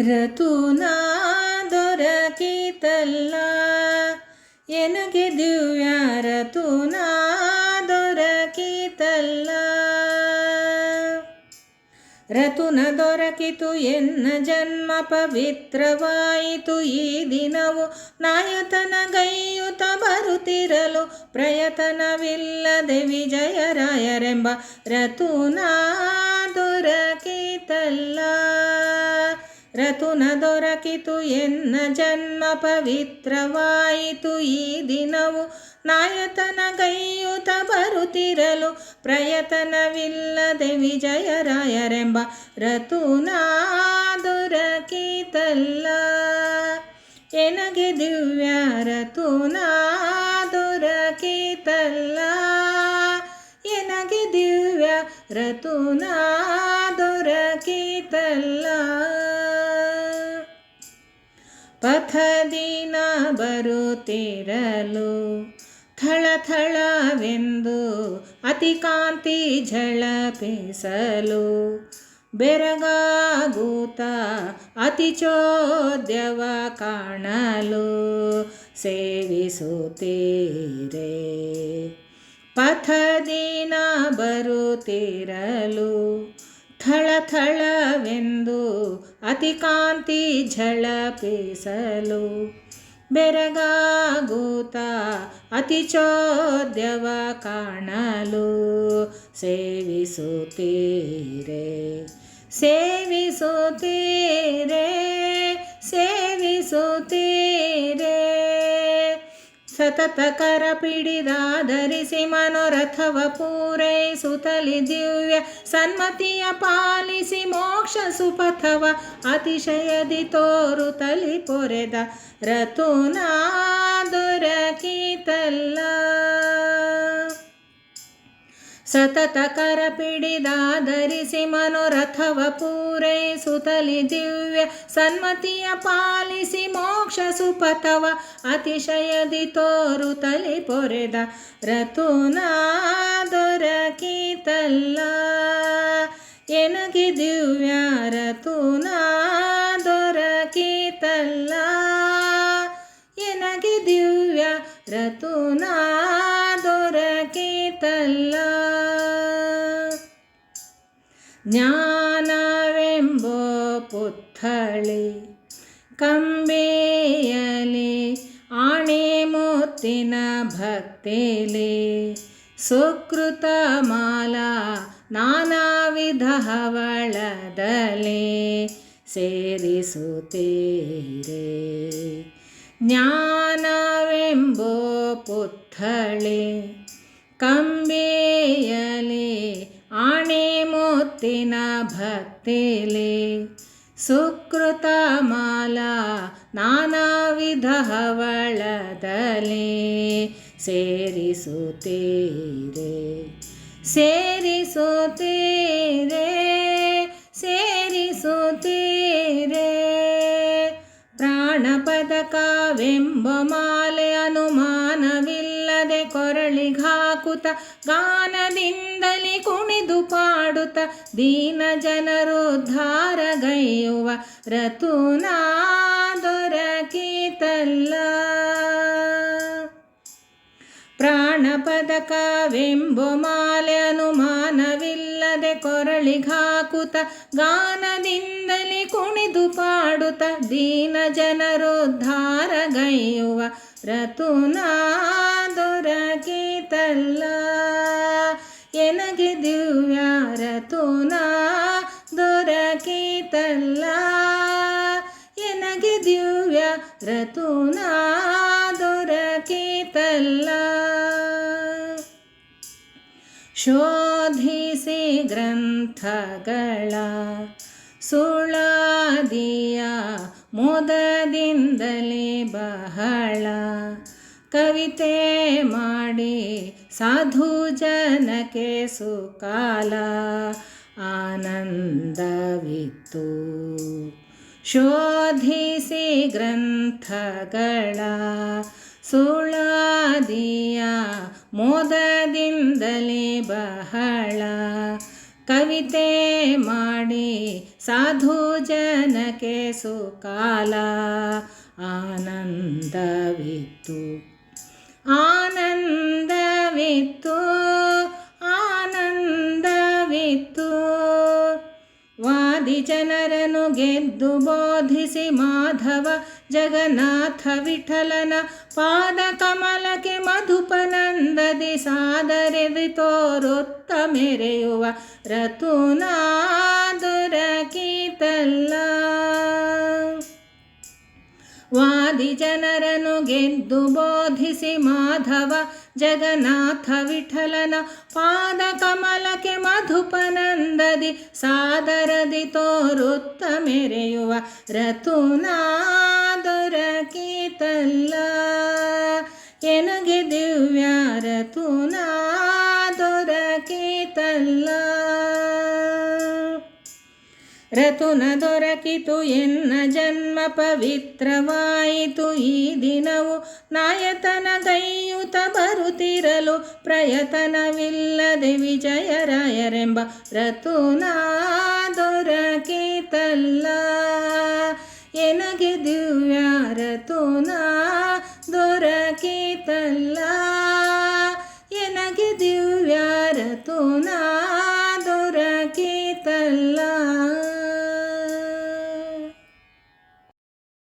ರತುನ ದೊರಕಿತಲ್ಲ ಎನಗೆ ದಿವ್ಯ ರತುನ ದೊರಕಿತಲ್ಲ ರತುನ ದೊರಕಿತು ಎನ್ನ ಜನ್ಮ ಪವಿತ್ರವಾಯಿತು. ಈ ದಿನವು ನಾಯತನ ಗೈಯುತ ಬರುತ್ತಿರಲು ಪ್ರಯತನವಿಲ್ಲದೆ ವಿಜಯರಾಯರೆಂಬ ರತುನ ದೊರಕಿತಲ್ಲ ರತುನ ದೊರಕಿತು ಎನ್ನ ಜನ್ಮ ಪವಿತ್ರವಾಯಿತು ಈ ದಿನವು. ನಾಯತನ ಗೈಯುತ ಬರುತ್ತಿರಲು ಪ್ರಯತನವಿಲ್ಲದೆ ವಿಜಯರಾಯರೆಂಬ ರತುನ ದೊರಕಿತಲ್ಲ. ಎನಗೆ ದಿವ್ಯ ರತುನ ದೊರಕಿತಲ್ಲ. ಎನಗೆ ದಿವ್ಯ ರತುನ ದೊರಕಿತಲ್ಲ. ಪಥದಿನ ಬರುತ್ತಿರಲು. ಥಳಥಳವೆಂದು ಅತಿಕಾಂತಿ ಝಳಪಿಸಲು. ಬೆರಗಾಗೂತ ಅತಿ ಚೋದ್ಯವ ಕಾಣಲು ಸೇವಿಸುತ್ತೀರೆ. ಪಥದಿನ ಬರುತ್ತಿರಲು ಥಳಥಳವೆಂದು ಅತಿಕಾಂತಿ ಝಳಪಿಸಲು ಬೆರಗಾಗೂತ ಅತಿ ಚೋದ್ಯವ ಕಾಣಲು ಸೇವಿಸುತ್ತೀರೆ ಸೇವಿಸುತ್ತೀರೆ. ಸತತ ಕರ ಪಿಡಿದಾಧರಿಸಿ ಮನೋರಥವ ಪೂರೈಸುತ್ತಲಿ ದಿವ್ಯ ಸನ್ಮತಿಯ ಪಾಲಿಸಿ ಮೋಕ್ಷ ಸುಪಥವ ಅತಿಶಯದಿ ತೋರುತಲಿ ಪೊರೆದ ರಥುನಾ ದೊರಕಿತಲ್ಲ ಸತತ ಕರ ಪಿಡಿದಾಧರಿಸಿ ಮನೋರಥವ ಪೂರೈಸುತ್ತಲಿ ದಿವ್ಯ ಸನ್ಮತಿಯ ಪಾಲಿಸಿ ಮೋಕ್ಷ ಸುಪಥವ ಅತಿಶಯದಿ ತೋರುತ್ತಲಿ ಪೊರೆದ ರಥುನ ದೊರಕಿತಲ್ಲ ಎನಗೆ ದಿವ್ಯ ಜ್ಞಾನವೆಂಬೋ ಪುತ್ಥಳಿ ಕಂಬೆಯಲಿ ಆಣೆ ಮುತ್ತಿನ ಭಕ್ತಿಲಿ ಸುಕೃತ ಮಾಲಾ ನಾನಾ ವಿಧ ಹವಳದಲ್ಲಿ ಸೇರಿಸುತ್ತೀರೆ. ಜ್ಞಾನವೆಂಬೋ ಪುತ್ಥಳಿ ಕಂಬೆಯಲಿ ಆಣೆ ಮುತ್ತಿನ ಭಕ್ತಿಲಿ ಸುಕೃತ ಮಾಲಾ ನಾನಾ ವಿಧ ಹವಳದಲ್ಲಿ ಸೇರಿಸುತ್ತೀರೆ ಸೇರಿಸುತ್ತೀರೆ ಸೇರಿಸುತ್ತೀರೆ. ಪ್ರಾಣಪದಕವೆಂಬ ಮಾಲೆ ಅನುಮಾನವಿಲ್ಲದೆ ಕೊರಳಿಗಾಕುತ ಗಾನದಿಂದ ಪಾಡುತ್ತ ದೀನ ಜನರುದ್ಧಾರಗೈಯುವ ರತುನ ಪ್ರಾಣ ಪ್ರಾಣಪದಕವೆಂಬ ಮಾಲೆ ಅನುಮಾನವಿಲ್ಲದೆ ಕೊರಳಿಗಾಕುತ ಗಾನದಿಂದಲಿ ಕುಣಿದು ಪಾಡುತ ದೀನ ಜನರುದ್ಧಾರಗೈಯುವ ಧಾರಗೈಯುವ ದೊರಕಿತಲ್ಲ ಎನಗೆ ದಿವ್ಯ ತೋನಾ? ದೊರಕಿತಲ್ಲ. ಎನಗೆ ದಿವ್ಯ ರತುನ ದೊರಕಿತಲ್ಲ. ಶೋಧಿಸಿ ಗ್ರಂಥಗಳ ಸುಳಾದಿಯ ಮೋದದಿಂದಲೇ ಬಹಳ ಕವಿತೆ ಮಾಡಿ ಸಾಧು ಜನಕ್ಕೆ ಸುಕಾಲ ಆನಂದವಿತ್ತು ಶೋಧಿಸಿ ಗ್ರಂಥಗಳ ಸುಳಾದಿಯ ಮೋದದಿಂದಲೇ ಬಹಳ ಕವಿತೆ ಮಾಡಿ ಸಾಧು ಜನಕ್ಕೆ ಸುಕಾಲ ಆನಂದವಿತ್ತು. ಆನಂದವಿತ್ತು ವಾದಿ ಜನರನ್ನು ಗೆದ್ದು ಬೋಧಿಸಿ ಮಾಧವ ಜಗನ್ನಾಥ ವಿಠಲನ ಪಾದ ಕಮಲಕ್ಕೆ ಮಧುಪನಂದದಿ ಸಾದರೆದು ತೋರುತ್ತ ಮೆರೆಯುವ ರತುನಾದುರಕೀತಲ್ಲ. ವಾದಿ ಜನರನು ಗೆದ್ದು ಬೋಧಿಸಿ ಮಾಧವ ಜಗನ್ನಾಥ ವಿಠಲನ ಪಾದ ಕಮಲಕ್ಕೆ ಮಧುಪನಂದದಿ ಸಾದರದಿ ತೋರುತ್ತ ಮೆರೆಯುವ ರಥುನಾದುರಕೀತಲ್ಲ ಎನಗೆ ದಿವ್ಯ ರತುನಾದುರ ರತುನ ದೊರಕಿತು ಎನ್ನ ಜನ್ಮ ಪವಿತ್ರವಾಯಿತು ಈ ದಿನವು. ನಾಯತನ ಗೈಯುತ ಬರುತ್ತಿರಲು ಪ್ರಯತನವಿಲ್ಲದೆ ವಿಜಯರಾಯರೆಂಬ ರತುನ ದೊರಕಿತಲ್ಲ. ಎನಗೆ ದಿವ್ಯ ರತುನ ದೊರಕಿ